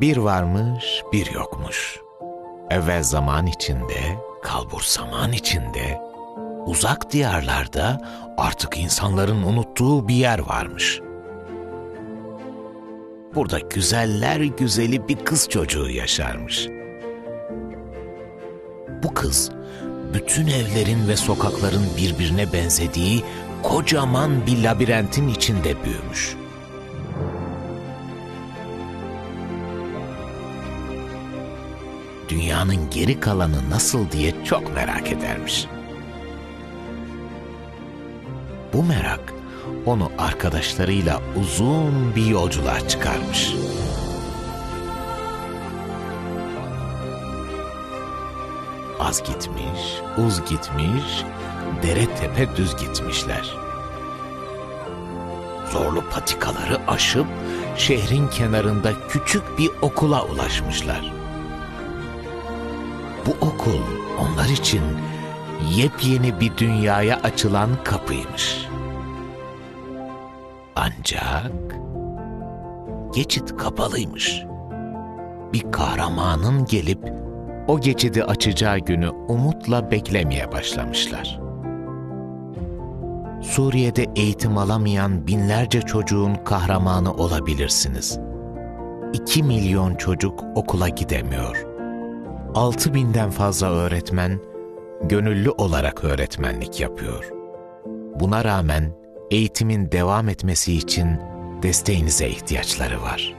Bir varmış, bir yokmuş. Evvel zaman içinde, kalbur zaman içinde, uzak diyarlarda artık insanların unuttuğu bir yer varmış. Burada güzeller güzeli bir kız çocuğu yaşarmış. Bu kız, bütün evlerin ve sokakların birbirine benzediği kocaman bir labirentin içinde büyümüş. Dünyanın geri kalanı nasıl diye çok merak edermiş. Bu merak onu arkadaşlarıyla uzun bir yolculuğa çıkarmış. Az gitmiş, uz gitmiş, dere tepe düz gitmişler. Zorlu patikaları aşıp şehrin kenarında küçük bir okula ulaşmışlar. Bu okul onlar için yepyeni bir dünyaya açılan kapıymış. Ancak geçit kapalıymış. Bir kahramanın gelip o geçidi açacağı günü umutla beklemeye başlamışlar. Suriye'de eğitim alamayan binlerce çocuğun kahramanı olabilirsiniz. 2 milyon çocuk okula gidemiyor. 6 binden fazla öğretmen gönüllü olarak öğretmenlik yapıyor. Buna rağmen eğitimin devam etmesi için desteğinize ihtiyaçları var.